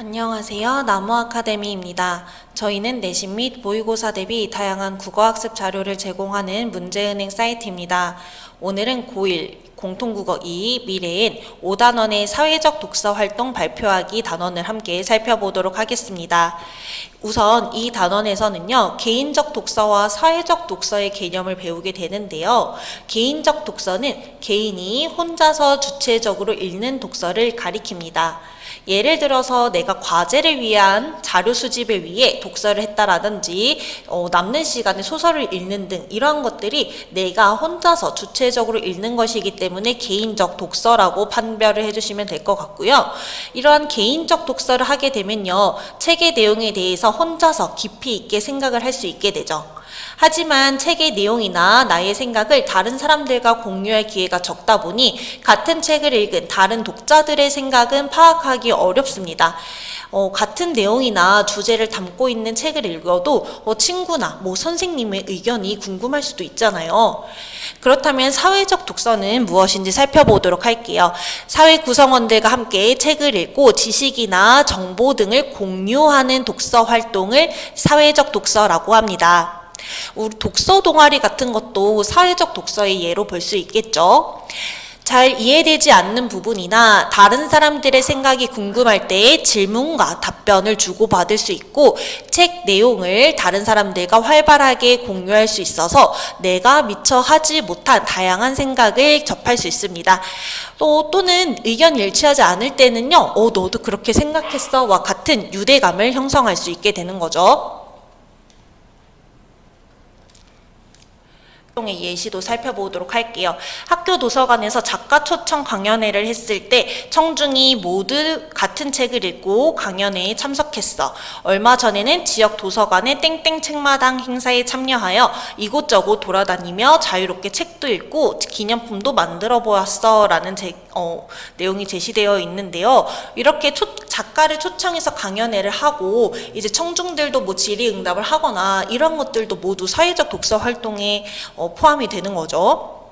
안녕하세요. 나무 아카데미입니다. 저희는 내신 및 모의고사 대비 다양한 국어학습 자료를 제공하는 문제은행 사이트입니다. 오늘은 고1 공통국어 2 미래인 5단원의 사회적 독서 활동 발표하기 단원을 함께 살펴보도록 하겠습니다. 우선 이 단원에서는요, 개인적 독서와 사회적 독서의 개념을 배우게 되는데요. 개인적 독서는 개인이 혼자서 주체적으로 읽는 독서를 가리킵니다. 예를 들어서 내가 과제를 위한 자료 수집을 위해 독서를 했다라든지 어, 남는 시간에 소설을 읽는 등 이러한 것들이 내가 혼자서 주체적으로 읽는 것이기 때문에 개인적 독서라고 판별을 해주시면 될 것 같고요. 이러한 개인적 독서를 하게 되면요. 책의 내용에 대해서 혼자서 깊이 있게 생각을 할 수 있게 되죠. 하지만 책의 내용이나 나의 생각을 다른 사람들과 공유할 기회가 적다 보니 같은 책을 읽은 다른 독자들의 생각은 파악하기 어렵습니다. 어, 같은 내용이나 주제를 담고 있는 책을 읽어도 어, 친구나 뭐 선생님의 의견이 궁금할 수도 있잖아요. 그렇다면 사회적 독서는 무엇인지 살펴보도록 할게요. 사회 구성원들과 함께 책을 읽고 지식이나 정보 등을 공유하는 독서 활동을 사회적 독서라고 합니다. 우리 독서 동아리 같은 것도 사회적 독서의 예로 볼 수 있겠죠. 잘 이해되지 않는 부분이나 다른 사람들의 생각이 궁금할 때 질문과 답변을 주고받을 수 있고 책 내용을 다른 사람들과 활발하게 공유할 수 있어서 내가 미처 하지 못한 다양한 생각을 접할 수 있습니다. 또 또는 의견 일치하지 않을 때는요, 어, 너도 그렇게 생각했어와 같은 유대감을 형성할 수 있게 되는 거죠. 활동의 예시도 살펴보도록 할게요. 학교 도서관에서 작가 초청 강연회를 했을 때 청중이 모두 같은 책을 읽고 강연회에 참석했어. 얼마 전에는 지역 도서관의 땡땡 책마당 행사에 참여하여 이곳저곳 돌아다니며 자유롭게 책도 읽고 기념품도 만들어 보았어. 라는 제, 어, 내용이 제시되어 있는데요. 이렇게 초, 작가를 초청해서 강연회를 하고 이제 청중들도 뭐 질의응답을 하거나 이런 것들도 모두 사회적 독서 활동에 어, 포함이 되는 거죠.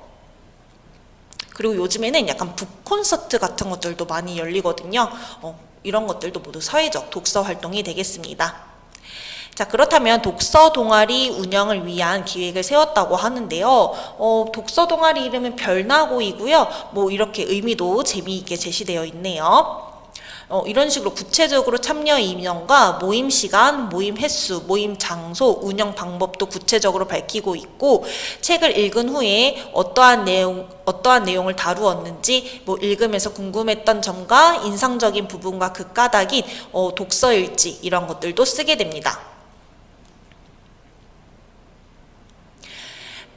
그리고 요즘에는 약간 북 콘서트 같은 것들도 많이 열리거든요. 어, 이런 것들도 모두 사회적 독서 활동이 되겠습니다. 자, 그렇다면 독서 동아리 운영을 위한 기획을 세웠다고 하는데요. 어, 독서 동아리 이름은 별나고이고요. 뭐 이렇게 의미도 재미있게 제시되어 있네요. 어, 이런 식으로 구체적으로 참여 인원과 모임 시간, 모임 횟수, 모임 장소, 운영 방법도 구체적으로 밝히고 있고 책을 읽은 후에 어떠한 내용 어떠한 내용을 다루었는지 뭐 읽으면서 궁금했던 점과 인상적인 부분과 그 까닭인 어, 독서 일지 이런 것들도 쓰게 됩니다.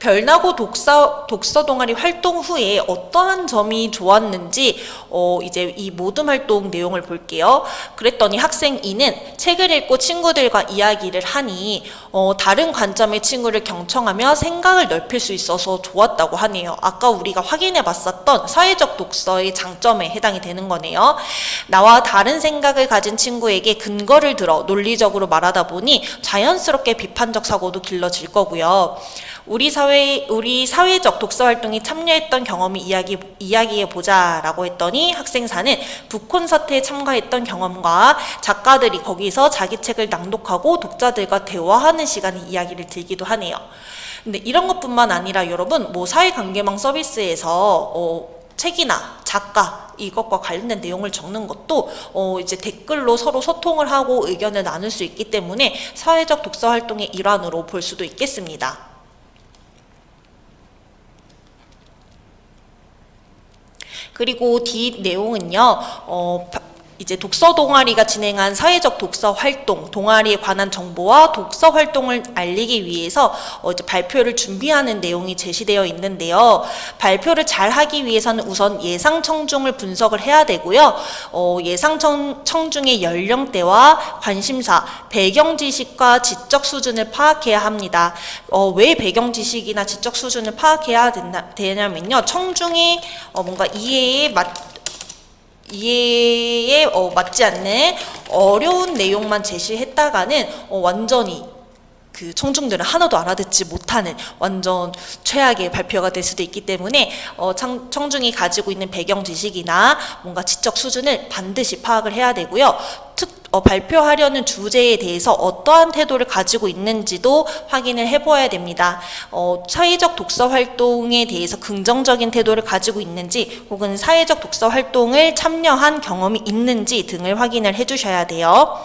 별나고 독서, 독서 동아리 활동 후에 어떠한 점이 좋았는지 어, 이제 이 모든 활동 내용을 볼게요. 그랬더니 학생 이는 책을 읽고 친구들과 이야기를 하니 어, 다른 관점의 친구를 경청하며 생각을 넓힐 수 있어서 좋았다고 하네요. 아까 우리가 확인해 봤었던 사회적 독서의 장점에 해당이 되는 거네요. 나와 다른 생각을 가진 친구에게 근거를 들어 논리적으로 말하다 보니 자연스럽게 비판적 사고도 길러질 거고요. 우리 사회 우리 사회적 독서 활동에 참여했던 경험이 이야기 이야기해 보자라고 했더니 학생사는 북 콘서트에 참가했던 경험과 작가들이 거기서 자기 책을 낭독하고 독자들과 대화하는 시간에 이야기를 들기도 하네요. 근데 이런 것뿐만 아니라 여러분 뭐 사회관계망 서비스에서 어, 책이나 작가 이것과 관련된 내용을 적는 것도 어 이제 댓글로 서로 소통을 하고 의견을 나눌 수 있기 때문에 사회적 독서 활동의 일환으로 볼 수도 있겠습니다. 그리고 뒷 내용은요, 어, 바- 이제 독서 동아리가 진행한 사회적 독서 활동, 동아리에 관한 정보와 독서 활동을 알리기 위해서 어, 이제 발표를 준비하는 내용이 제시되어 있는데요. 발표를 잘 하기 위해서는 우선 예상 청중을 분석을 해야 되고요. 어, 예상 청, 청중의 연령대와 관심사, 배경 지식과 지적 수준을 파악해야 합니다. 어, 왜 배경 지식이나 지적 수준을 파악해야 된다, 되냐면요. 청중의 어, 뭔가 이해에 맞 이해에 어, 맞지 않는 어려운 내용만 제시했다가는 어, 완전히 그 청중들은 하나도 알아듣지 못하는 완전 최악의 발표가 될 수도 있기 때문에 어, 청, 청중이 가지고 있는 배경 지식이나 뭔가 지적 수준을 반드시 파악을 해야 되고요. 특, 어, 발표하려는 주제에 대해서 어떠한 태도를 가지고 있는지도 확인을 해보아야 됩니다. 어, 사회적 독서 활동에 대해서 긍정적인 태도를 가지고 있는지 혹은 사회적 독서 활동을 참여한 경험이 있는지 등을 확인을 해주셔야 돼요.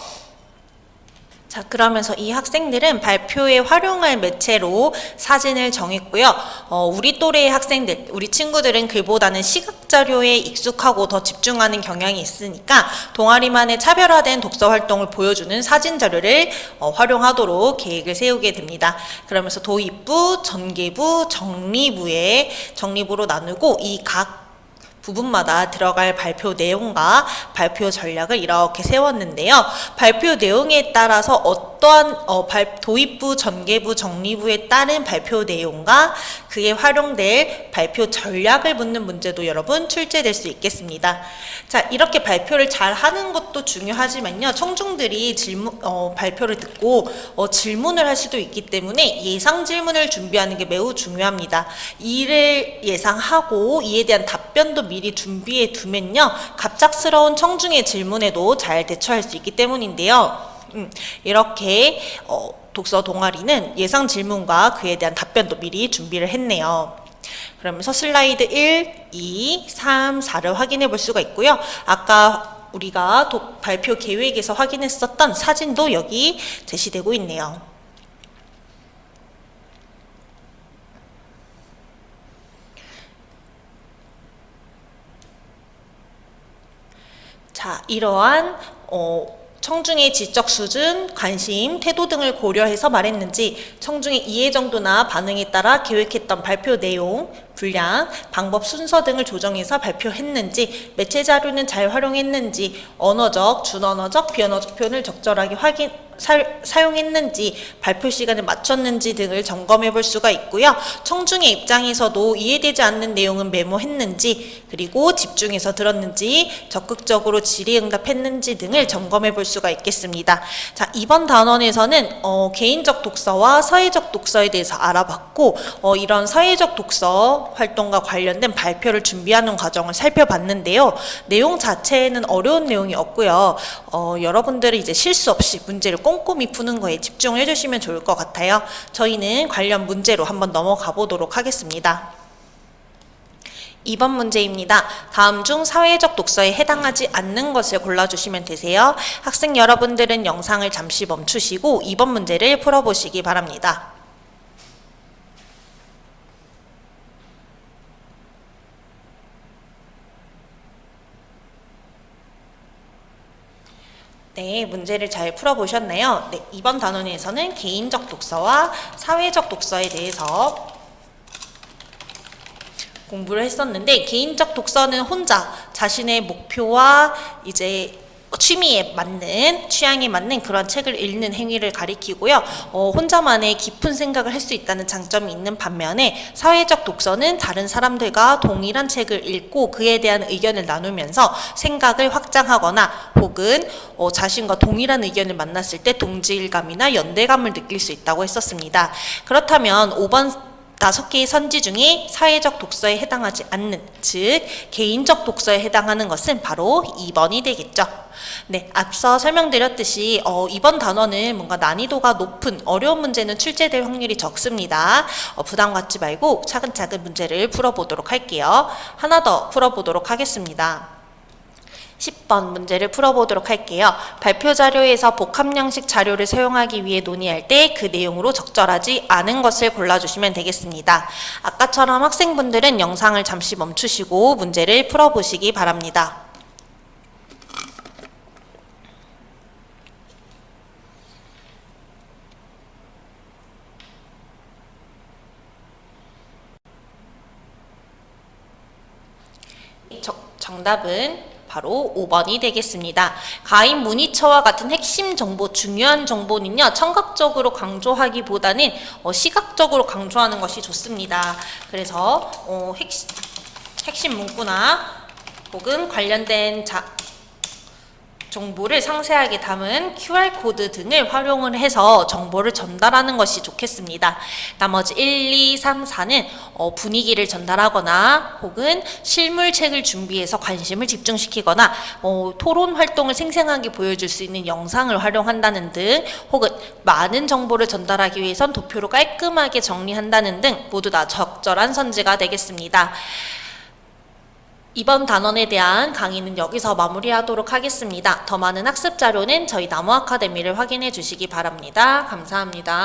자, 그러면서 이 학생들은 발표에 활용할 매체로 사진을 정했고요. 어, 우리 또래의 학생들, 우리 친구들은 글보다는 시각 자료에 익숙하고 더 집중하는 경향이 있으니까 동아리만의 차별화된 독서 활동을 보여주는 사진 자료를 어, 활용하도록 계획을 세우게 됩니다. 그러면서 도입부, 전개부, 정리부에 정리부로 나누고 이각 부분마다 들어갈 발표 내용과 발표 전략을 이렇게 세웠는데요. 발표 내용에 따라서 어 떠한 어, 발, 도입부, 전개부, 정리부에 따른 발표 내용과 그에 활용될 발표 전략을 묻는 문제도 여러분 출제될 수 있겠습니다. 자, 이렇게 발표를 잘 하는 것도 중요하지만요. 청중들이 질문, 어, 발표를 듣고 어, 질문을 할 수도 있기 때문에 예상 질문을 준비하는 게 매우 중요합니다. 이를 예상하고 이에 대한 답변도 미리 준비해 두면요. 갑작스러운 청중의 질문에도 잘 대처할 수 있기 때문인데요. 음, 이렇게 어, 독서 동아리는 예상 질문과 그에 대한 답변도 미리 준비를 했네요. 그러면서 슬라이드 1, 2, 3, 4를 확인해 볼 수가 있고요. 아까 우리가 독- 발표 계획에서 확인했었던 사진도 여기 제시되고 있네요. 자, 이러한 어, 청중의 지적 수준, 관심, 태도 등을 고려해서 말했는지 청중의 이해 정도나 반응에 따라 계획했던 발표 내용, 분량, 방법 순서 등을 조정해서 발표했는지 매체 자료는 잘 활용했는지 언어적, 준언어적, 비언어적 표현을 적절하게 확인 사, 사용했는지 발표 시간을 맞췄는지 등을 점검해 볼 수가 있고요. 청중의 입장에서도 이해되지 않는 내용은 메모했는지 그리고 집중해서 들었는지 적극적으로 질의응답했는지 등을 점검해 볼 수가 있겠습니다. 자 이번 단원에서는 어, 개인적 독서와 사회적 독서에 대해서 알아봤고 어, 이런 사회적 독서 활동과 관련된 발표를 준비하는 과정을 살펴봤는데요. 내용 자체에는 어려운 내용이 없고요. 어, 여러분들이 이제 실수 없이 문제를 꼼꼼히 푸는 거에 집중을 해주시면 좋을 것 같아요. 저희는 관련 문제로 한번 넘어가 보도록 하겠습니다. 2번 문제입니다. 다음 중 사회적 독서에 해당하지 않는 것을 골라주시면 되세요. 학생 여러분들은 영상을 잠시 멈추시고 2번 문제를 풀어보시기 바랍니다. 네, 문제를 잘 풀어보셨나요? 네, 이번 단원에서는 개인적 독서와 사회적 독서에 대해서 공부를 했었는데 개인적 독서는 혼자 자신의 목표와 이제 취미에 맞는 취향에 맞는 그런 책을 읽는 행위를 가리키고요. 어, 혼자만의 깊은 생각을 할 수 있다는 장점이 있는 반면에 사회적 독서는 다른 사람들과 동일한 책을 읽고 그에 대한 의견을 나누면서 생각을 확장하거나 혹은 어, 자신과 동일한 의견을 만났을 때 동질감이나 연대감을 느낄 수 있다고 했었습니다. 그렇다면 5번 다섯 개의 선지 중에 사회적 독서에 해당하지 않는, 즉 개인적 독서에 해당하는 것은 바로 2번이 되겠죠. 네, 앞서 설명드렸듯이 어, 이번 단어는 뭔가 난이도가 높은 어려운 문제는 출제될 확률이 적습니다. 어, 부담 갖지 말고 차근차근 문제를 풀어보도록 할게요. 하나 더 풀어보도록 하겠습니다. 10번 문제를 풀어보도록 할게요. 발표 자료에서 복합형식 자료를 사용하기 위해 논의할 때 그 내용으로 적절하지 않은 것을 골라주시면 되겠습니다. 아까처럼 학생분들은 영상을 잠시 멈추시고 문제를 풀어보시기 바랍니다. 정- 정답은 바로 5번이 되겠습니다. 가인 문의처와 같은 핵심 정보, 중요한 정보는요, 청각적으로 강조하기보다는 어, 시각적으로 강조하는 것이 좋습니다. 그래서 어, 핵심, 핵심 문구나 혹은 관련된 자, 정보를 상세하게 담은 QR코드 등을 활용을 해서 정보를 전달하는 것이 좋겠습니다. 나머지 1, 2, 3, 4는 어, 분위기를 전달하거나 혹은 실물책을 준비해서 관심을 집중시키거나 어, 토론 활동을 생생하게 보여줄 수 있는 영상을 활용한다는 등 혹은 많은 정보를 전달하기 위해선 도표로 깔끔하게 정리한다는 등 모두 다 적절한 선지가 되겠습니다. 이번 단원에 대한 강의는 여기서 마무리하도록 하겠습니다. 더 많은 학습 자료는 저희 나무 아카데미를 확인해 주시기 바랍니다. 감사합니다.